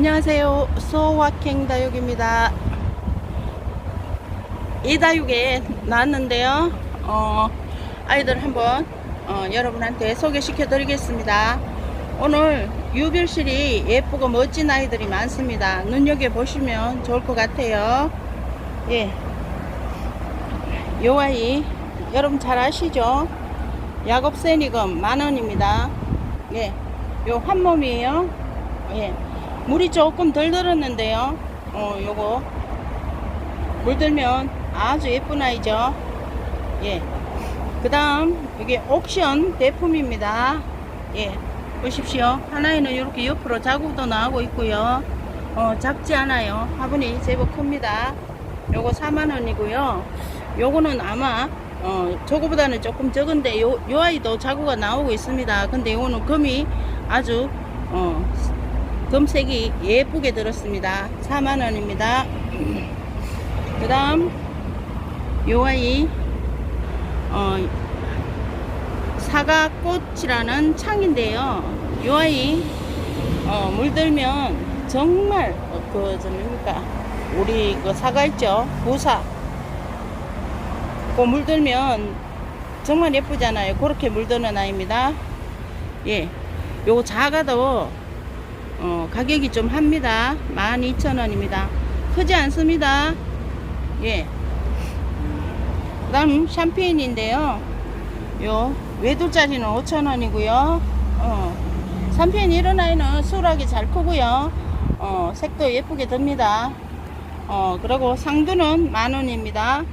안녕하세요. 소확행 다육입니다. 이 다육에 나왔는데요. 어, 아이들 한번 어, 여러분한테 소개시켜 드리겠습니다. 오늘 유별실이 예쁘고 멋진 아이들이 많습니다. 눈여겨보시면 좋을 것 같아요. 예. 요 아이, 여러분 잘 아시죠? 야곱세니금 만원입니다. 예. 요 한 몸이에요. 예. 물이 조금 덜 들었는데요. 어, 요거 물 들면 아주 예쁜 아이죠. 예. 그 다음 이게 옥션 대품입니다. 예. 보십시오. 하나에는 이렇게 옆으로 자국도 나오고 있고요. 어, 작지 않아요. 화분이 제법 큽니다. 요거 4만원이고요. 요거는 아마 어, 저거보다는 조금 적은데 요, 요 아이도 자구가 나오고 있습니다. 근데 요거는 금이 아주 어, 금색이 예쁘게 들었습니다. 4만원입니다. 그 다음 요 아이 어, 사과꽃이라는 창인데요. 요 아이 어, 물들면 정말 어, 그 저뭡니까 우리 그 사과 있죠 부사 그 물들면 정말 예쁘잖아요. 그렇게 물드는 아이입니다. 예, 요거 작아도 어, 가격이 좀 합니다. 12,000원입니다. 크지 않습니다. 예. 그 다음 샴페인인데요. 요 외두짜리는 5,000원이고요. 어, 샴페인 이런 아이는 수락이 잘 크고요. 어, 색도 예쁘게 듭니다. 어, 그리고 상두는 만원입니다.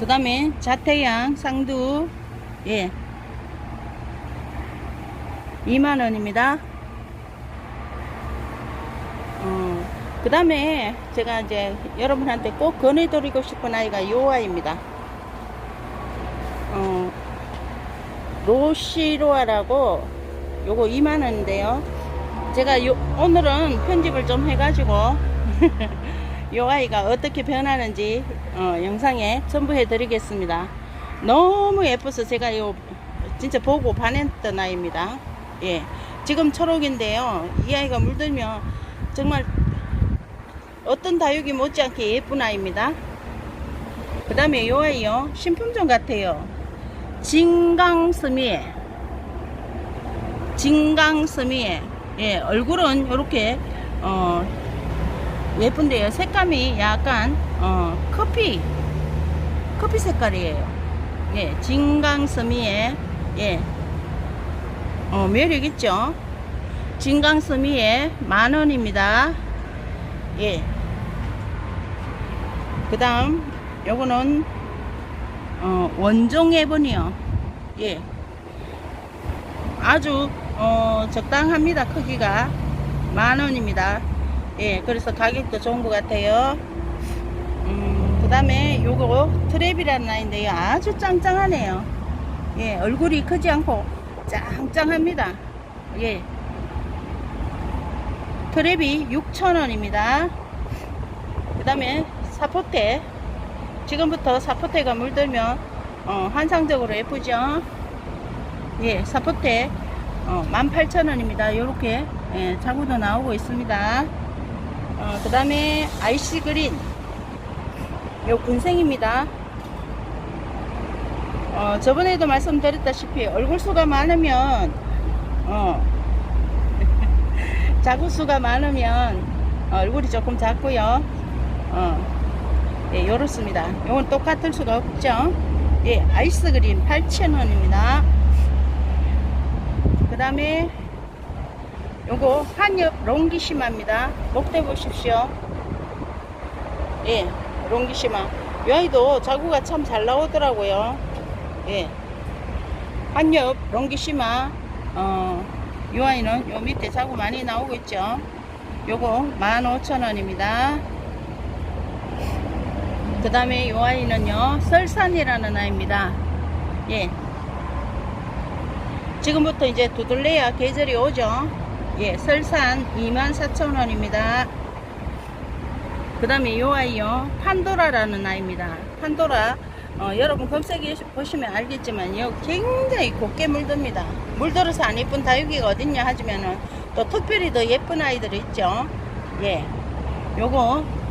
그 다음에 자태양 상두 예 2만원입니다. 어, 그 다음에 제가 이제 여러분한테 꼭 권해드리고 싶은 아이가 요 아이입니다. 어, 로시로아라고 요거 2만원인데요. 제가 요, 오늘은 편집을 좀 해가지고 요 아이가 어떻게 변하는지 어, 영상에 첨부해 드리겠습니다. 너무 예뻐서 제가 요 진짜 보고 반했던 아이입니다. 예. 지금 초록인데요. 이 아이가 물들면 정말 어떤 다육이 못지않게 예쁜 아이입니다. 그 다음에 요 아이요. 신품종 같아요. 진강스미에. 진강스미에. 예, 얼굴은 이렇게, 어, 예쁜데요. 색감이 약간, 어, 커피, 커피 색깔이에요. 예, 진강스미에. 예, 어, 매력 있죠? 진강스미에 만 원입니다. 예. 그 다음, 요거는, 어, 원종 에버니요. 예. 아주, 어, 적당합니다. 크기가. 만원입니다. 예, 그래서 가격도 좋은 것 같아요. 음, 그 다음에 요거 트랩이라는 아이인데요. 아주 짱짱하네요. 예, 얼굴이 크지 않고 짱짱합니다. 예. 트랩이 6,000원입니다. 그 다음에 사포테. 지금부터 사포테가 물들면, 어, 환상적으로 예쁘죠? 예, 사포테. 어, 18,000원입니다. 요렇게, 예, 자구도 나오고 있습니다. 어, 그 다음에 아이시 그린. 요 군생입니다. 어, 저번에도 말씀드렸다시피 얼굴 수가 많으면 어, 자구 수가 많으면 얼굴이 조금 작고요. 어, 예, 요렇습니다. 요건 똑같을 수가 없죠. 예, 아이스 그린 8,000원입니다. 그 다음에 요거 한엽 롱기시마입니다. 목대 보십시오. 예, 롱기시마. 이 아이도 자구가 참 잘 나오더라고요. 예. 한엽 롱기시마 어, 이 아이는 요 밑에 자구 많이 나오고 있죠. 요거 15,000원입니다. 그 다음에 이 아이는요, 설산이라는 아이입니다. 예. 지금부터 이제 두들레야 계절이 오죠. 예, 설산 24,000원입니다. 그 다음에 이 아이요, 판도라라는 아이입니다. 판도라, 어, 여러분 검색해 보시면 알겠지만, 요 굉장히 곱게 물듭니다. 물들어서 안 예쁜 다육이가 어딨냐 하지만은, 또 특별히 더 예쁜 아이들 있죠. 예. 요거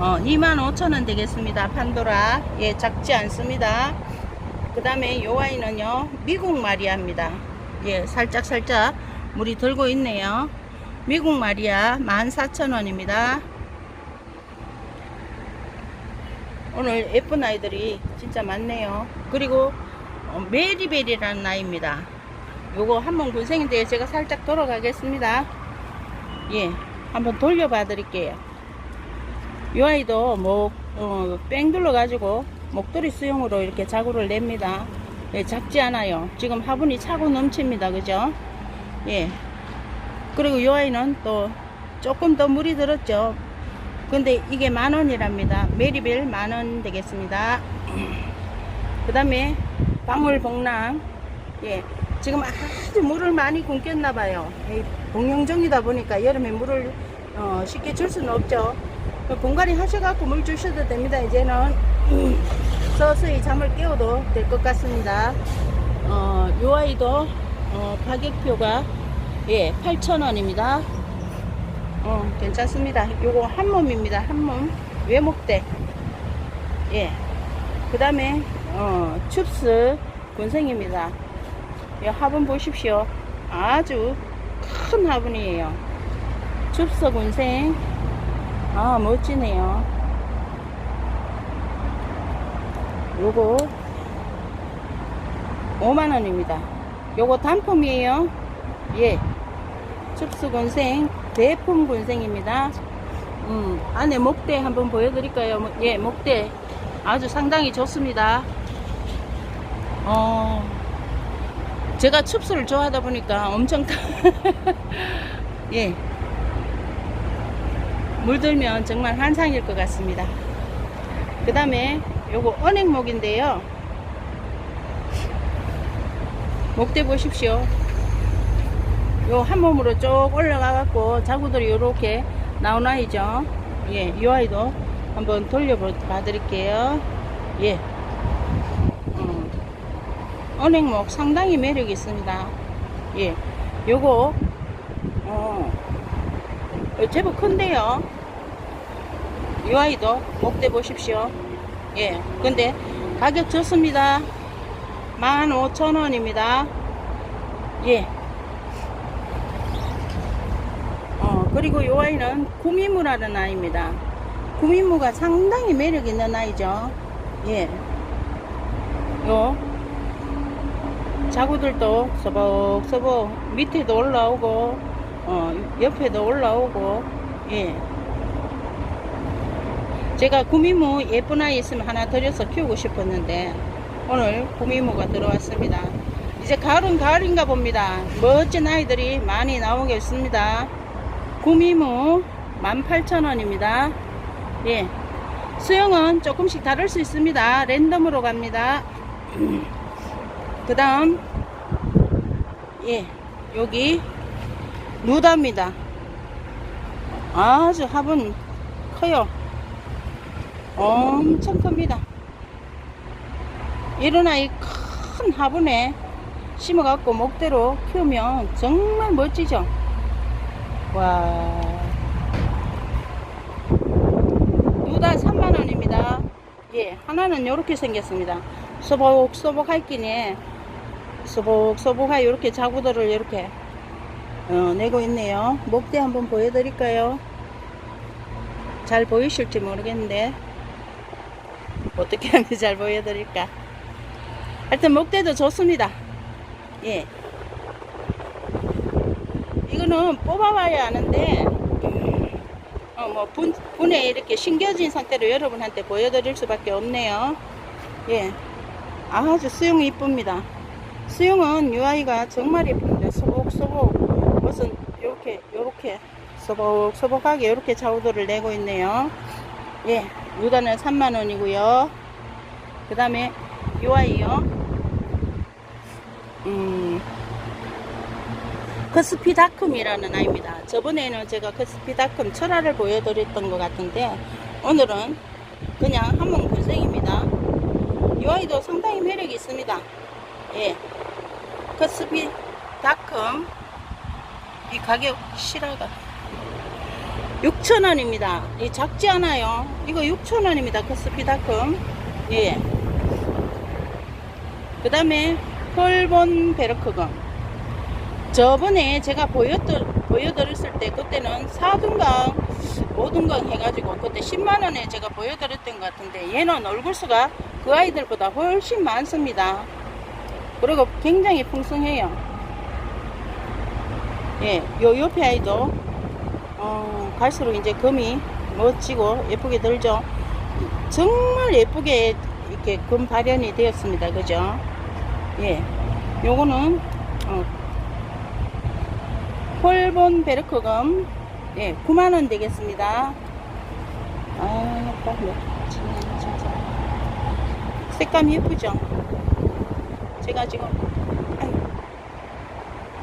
어, 25,000원 되겠습니다. 판도라. 예, 작지 않습니다. 그 다음에 요 아이는요, 미국 마리아입니다. 예, 살짝 살짝 물이 들고 있네요. 미국 마리아 14,000원입니다. 오늘 예쁜 아이들이 진짜 많네요. 그리고 어, 메리벨이라는 아이입니다. 요거 한번 군생인데 제가 살짝 돌아가겠습니다. 예, 한번 돌려봐 드릴게요. 이 아이도 목, 어, 뺑 둘러가지고 목도리 수용으로 이렇게 자구를 냅니다. 예, 작지 않아요. 지금 화분이 차고 넘칩니다. 그죠? 예. 그리고 이 아이는 또 조금 더 물이 들었죠. 근데 이게 만 원이랍니다. 메리벨 만원 되겠습니다. 그 다음에 방울복랑. 예. 지금 아주 물을 많이 굶겼나 봐요. 이 복용종이다 보니까 여름에 물을 어, 쉽게 줄 수는 없죠. 공간이 하셔갖고 물 주셔도 됩니다. 이제는 서서히 잠을 깨워도 될 것 같습니다. 어, 요 아이도 어, 가격표가 예 8,000원입니다. 어, 괜찮습니다. 요거 한 몸입니다. 한 몸. 외목대. 예. 그 다음에, 어, 춥스 군생입니다. 이 화분 보십시오. 아주 큰 화분이에요. 춥스 군생. 아, 멋지네요. 요거 5만원입니다. 요거 단품이에요. 예. 춥스 군생 대품 군생입니다. 음, 안에 목대 한번 보여드릴까요? 뭐, 예, 목대 아주 상당히 좋습니다. 어, 제가 춥수를 좋아하다 보니까 엄청 예, 물들면 정말 환상일 것 같습니다. 그 다음에 요거 은행목인데요. 목대 보십시오. 요 한 몸으로 쭉 올라가 갖고 자구들이 요렇게 나온 아이죠. 예, 이 아이도 한번 돌려봐 드릴게요. 예. 음, 은행목 상당히 매력이 있습니다. 예. 요거, 어, 요 제법 큰데요. 이 아이도 목대 보십시오. 예. 근데 가격 좋습니다. 15,000원입니다. 예. 어, 그리고 이 아이는 구미무라는 아이입니다. 구미무가 상당히 매력 있는 아이죠. 예. 요, 자구들도 서벅서벅 밑에도 올라오고, 어, 옆에도 올라오고, 예. 제가 구미무 예쁜 아이 있으면 하나 들여서 키우고 싶었는데, 오늘 구미무가 들어왔습니다. 이제 가을은 가을인가 봅니다. 멋진 아이들이 많이 나오겠습니다. 구미무 18,000원입니다. 예. 수영은 조금씩 다를 수 있습니다. 랜덤으로 갑니다. 그 다음, 예. 여기, 누다입니다. 아주 화분 커요. 엄청 큽니다. 이런 아이 큰 화분에 심어갖고 목대로 키우면 정말 멋지죠? 와. 누다 3만원입니다. 예, 하나는 이렇게 생겼습니다. 소복소복 할기네. 소복소복하 이렇게 자구들을 이렇게 어, 내고 있네요. 목대 한번 보여드릴까요? 잘 보이실지 모르겠는데 어떻게 하면 잘 보여드릴까? 하여튼 목대도 좋습니다. 예. 이거는 뽑아봐야 아는데, 어, 뭐, 분, 분에 이렇게 심겨진 상태로 여러분한테 보여드릴 수밖에 없네요. 예. 아주 수영이 이쁩니다. 수영은 이 아이가 정말 예쁩니다. 소복소복. 무슨, 요렇게, 요렇게, 소복소복하게 요렇게 좌우도를 내고 있네요. 예. 유단은 3만원이고요. 그 다음에 이 아이요. 음, 커스피다쿰이라는 아이입니다. 저번에는 제가 커스피다쿰 철화를 보여드렸던 것 같은데 오늘은 그냥 한몸 군생입니다. 이 아이도 상당히 매력이 있습니다. 예, 커스피다쿰 이 가격 실화가 6,000원입니다. 이 작지 않아요. 이거 6,000원입니다. 커스피다큼. 예. 그 다음에 펄본 베르크금. 저번에 제가 보여드, 보여드렸을 때 그때는 4등강, 5등강 해가지고 그때 10만원에 제가 보여드렸던 것 같은데 얘는 얼굴수가 그 아이들보다 훨씬 많습니다. 그리고 굉장히 풍성해요. 예, 요 옆에 아이도 어, 갈수록 이제 금이 멋지고 예쁘게 들죠. 정말 예쁘게 이렇게 금 발현이 되었습니다. 그죠? 예, 요거는 어, 폴본 베르크금 예, 9만원 되겠습니다. 아, 딱 멋지네, 진짜. 색감 예쁘죠? 제가 지금, 아유,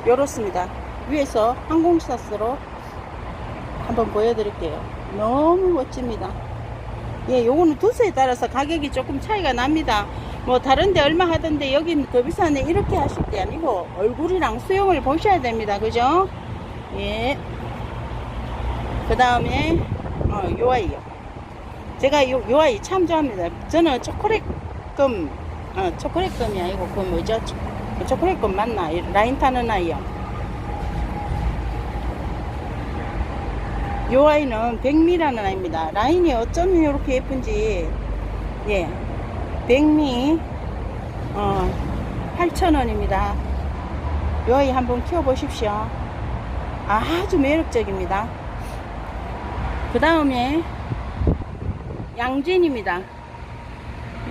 요렇습니다. 위에서 항공샷으로 한번 보여드릴게요. 너무 멋집니다. 예, 요거는 두세에 따라서 가격이 조금 차이가 납니다. 뭐 다른데 얼마 하던데 여긴 그 비싼데 이렇게 하실 때 아니고 얼굴이랑 수영을 보셔야 됩니다. 그죠? 예. 그 다음에 어, 요 아이요. 제가 요, 요 아이 참 좋아합니다. 저는 초콜릿금, 어, 초콜릿금이 아니고 그 뭐죠? 초, 초콜릿금 맞나? 이 라인 타는 아이요. 요 아이는 백미라는 아이입니다. 라인이 어쩜 이렇게 예쁜지, 예. 백미, 어, 8,000원입니다. 요 아이 한번 키워보십시오. 아주 매력적입니다. 그 다음에 양진입니다.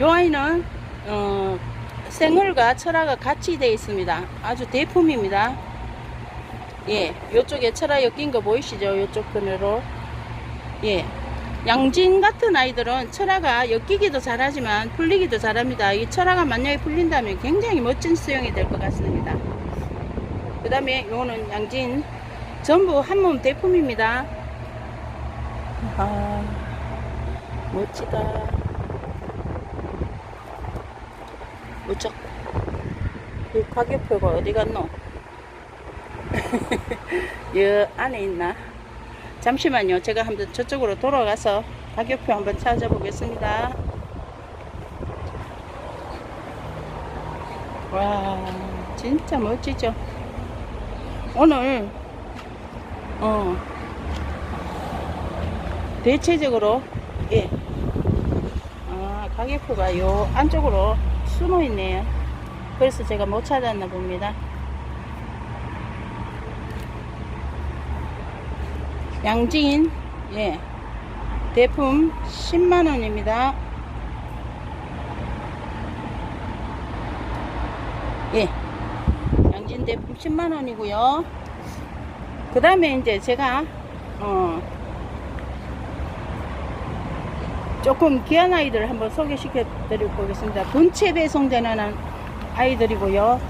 요 아이는 어, 생얼과 철화가 같이 되어 있습니다. 아주 대품입니다. 예, 요쪽에 철화 엮인 거 보이시죠? 요쪽 끈으로. 예. 양진 같은 아이들은 철화가 엮이기도 잘하지만 풀리기도 잘합니다. 이 철화가 만약에 풀린다면 굉장히 멋진 수영이 될 것 같습니다. 그 다음에 요거는 양진 전부 한몸 대품입니다. 아, 멋지다. 무척. 이 가격표가 어디 갔노? 여 안에 있나? 잠시만요. 제가 한번 저쪽으로 돌아가서 가격표 한번 찾아보겠습니다. 와, 진짜 멋지죠? 오늘 어 대체적으로 예. 아, 가격표가 요 안쪽으로 숨어 있네요. 그래서 제가 못 찾았나 봅니다. 양진 예. 대품 10만 원입니다. 예. 양진 대품 10만 원이고요. 그 다음에 이제 제가 어 조금 귀한 아이들을 한번 소개시켜 드리고 보겠습니다. 본체 배송되는 아이들이고요.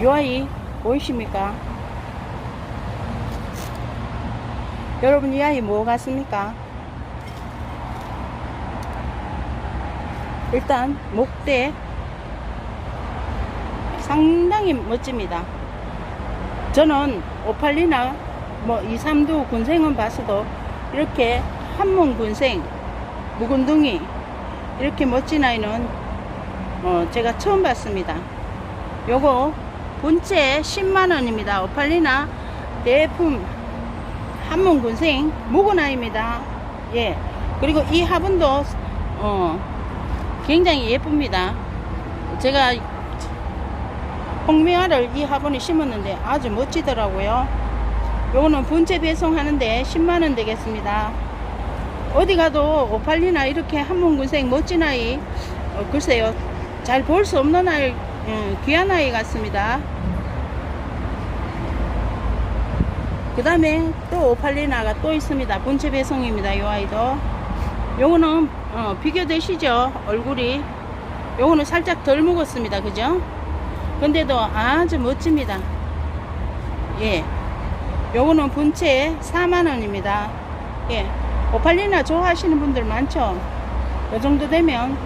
이 아이 보이십니까? 여러분 이 아이 뭐 같습니까? 일단 목대 상당히 멋집니다. 저는 오팔리나 뭐 2, 3두 군생은 봤어도 이렇게 한몸 군생 묵은둥이 이렇게 멋진 아이는 어 제가 처음 봤습니다. 요거 본체 10만원입니다. 오팔리나 대품 한몸 군생 묵은 아이입니다. 예. 그리고 이 화분도 어 굉장히 예쁩니다. 제가 홍미화를 이 화분에 심었는데 아주 멋지더라고요. 요거는 본체 배송하는데 10만원 되겠습니다. 어디 가도 오팔리나 이렇게 한문군생 멋진 아이 어, 글쎄요 잘 볼 수 없는 아이 음, 귀한 아이 같습니다. 그 다음에 또 오팔리나가 또 있습니다. 본체 배송입니다. 이 아이도 요거는 어, 비교되시죠 얼굴이 요거는 살짝 덜 묵었습니다. 그죠? 근데도 아주 멋집니다. 예. 요거는 본체 4만원입니다. 예. 오팔리나 좋아하시는 분들 많죠? 요 정도 되면,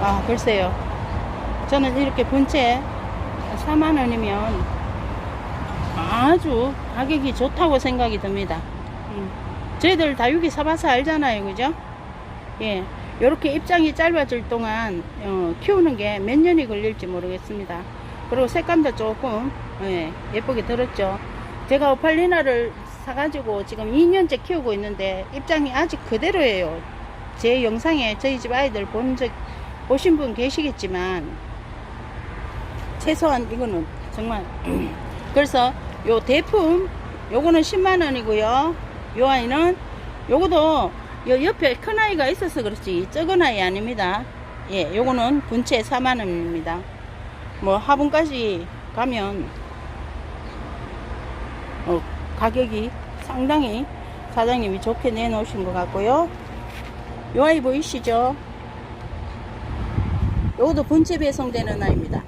아, 글쎄요. 저는 이렇게 본체 4만원이면 아주 가격이 좋다고 생각이 듭니다. 음. 저희들 다육이 사봐서 알잖아요, 그죠? 예, 이렇게 입장이 짧아질 동안 어, 키우는 게 몇 년이 걸릴지 모르겠습니다. 그리고 색감도 조금 예, 예쁘게 들었죠. 제가 오팔리나를 사가지고 지금 2년째 키우고 있는데 입장이 아직 그대로예요. 제 영상에 저희 집 아이들 본 적, 보신 분 계시겠지만 최소한 이거는 정말 그래서 요 대품 요거는 10만원이고요. 요 아이는 요거도 요 옆에 큰 아이가 있어서 그렇지 적은 아이 아닙니다. 예 요거는 분채 4만원입니다. 뭐 화분까지 가면 어, 가격이 상당히 사장님이 좋게 내놓으신 것 같고요. 요 아이 보이시죠? 요것도 분채 배송되는 아이입니다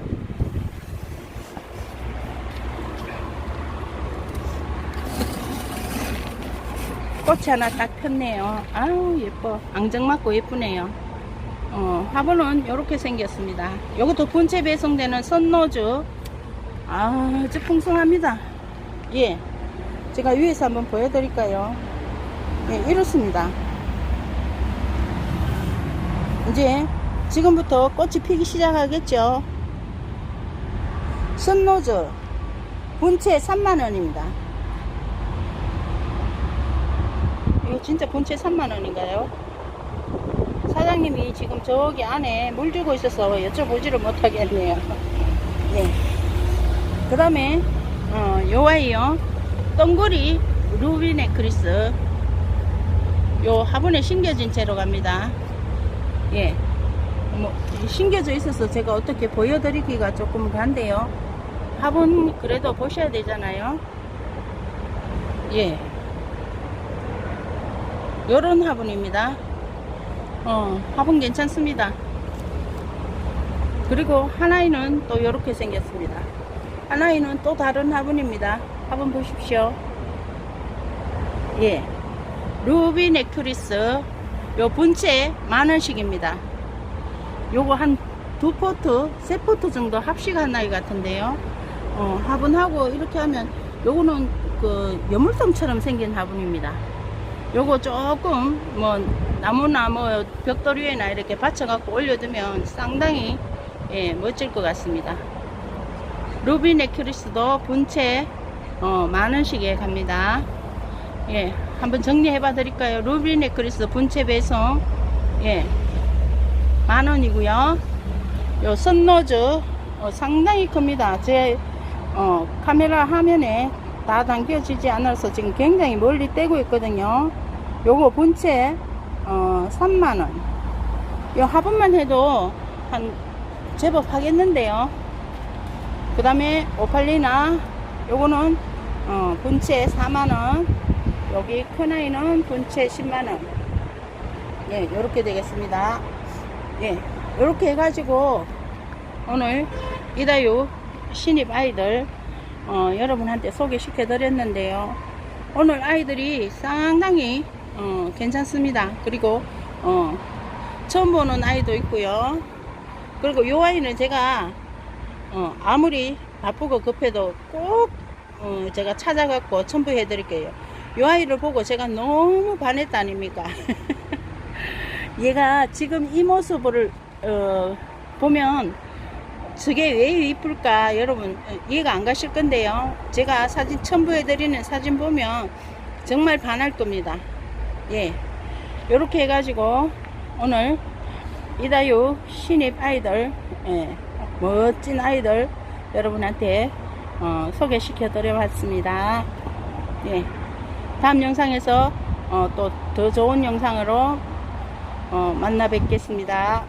꽃이 하나 딱 폈네요. 아우 예뻐. 앙증맞고 예쁘네요. 어, 화분은 이렇게 생겼습니다. 이것도 본체 배송되는 선노즈. 아주 풍성합니다. 예. 제가 위에서 한번 보여드릴까요? 예, 이렇습니다. 이제 지금부터 꽃이 피기 시작하겠죠. 선노즈. 본체 3만원입니다. 이거 진짜 본체 3만원인가요? 사장님이 지금 저기 안에 물 주고 있어서 여쭤보지를 못하겠네요. 네. 그 다음에, 어, 요 아이요. 똥구리 루비 네크리스. 요 화분에 심겨진 채로 갑니다. 예. 뭐, 심겨져 있어서 제가 어떻게 보여드리기가 조금 간데요. 화분 그래도 보셔야 되잖아요. 예. 요런 화분입니다. 어, 화분 괜찮습니다. 그리고 하나이는 또 이렇게 생겼습니다. 하나이는 또 다른 화분입니다. 화분 보십시오. 예. 루비 네크리스. 요 분채 만원씩입니다. 요거 한 두 포트, 세 포트 정도 합식한 아이 같은데요. 어, 화분하고 이렇게 하면 요거는 그 여물성처럼 생긴 화분입니다. 요거 조금 뭐 나무나 뭐 벽돌 위에나 이렇게 받쳐갖고 올려두면 상당히 예, 멋질 것 같습니다. 루비 네큐리스도 분채 어, 만원씩에 갑니다. 예, 한번 정리해 봐 드릴까요? 루비 네큐리스 분채 배송 예, 만 원이고요. 요 선노즈 어, 상당히 큽니다. 제 어, 카메라 화면에 다 담겨지지 않아서 지금 굉장히 멀리 떼고 있거든요. 요거 본체 어 3만원. 요 화분만 해도 한 제법 하겠는데요. 그 다음에 오팔리나 요거는 어 본체 4만원 여기 큰아이는 본체 10만원. 예 요렇게 되겠습니다. 예 요렇게 해가지고 오늘 이다유 신입 아이들 어, 여러분한테 소개시켜 드렸는데요. 오늘 아이들이 상당히 어, 괜찮습니다. 그리고 어, 처음 보는 아이도 있고요. 그리고 요 아이는 제가 어, 아무리 바쁘고 급해도 꼭 어, 제가 찾아갖고 첨부해 드릴게요. 요 아이를 보고 제가 너무 반했다 아닙니까? 얘가 지금 이 모습을 어, 보면 저게 왜 이쁠까 여러분 어, 이해가 안 가실 건데요. 제가 사진 첨부해 드리는 사진 보면 정말 반할 겁니다. 예. 요렇게 해가지고 오늘 이다유 신입 아이들 예, 멋진 아이들 여러분한테 어, 소개시켜 드려 봤습니다. 예. 다음 영상에서 어, 또 더 좋은 영상으로 어, 만나 뵙겠습니다.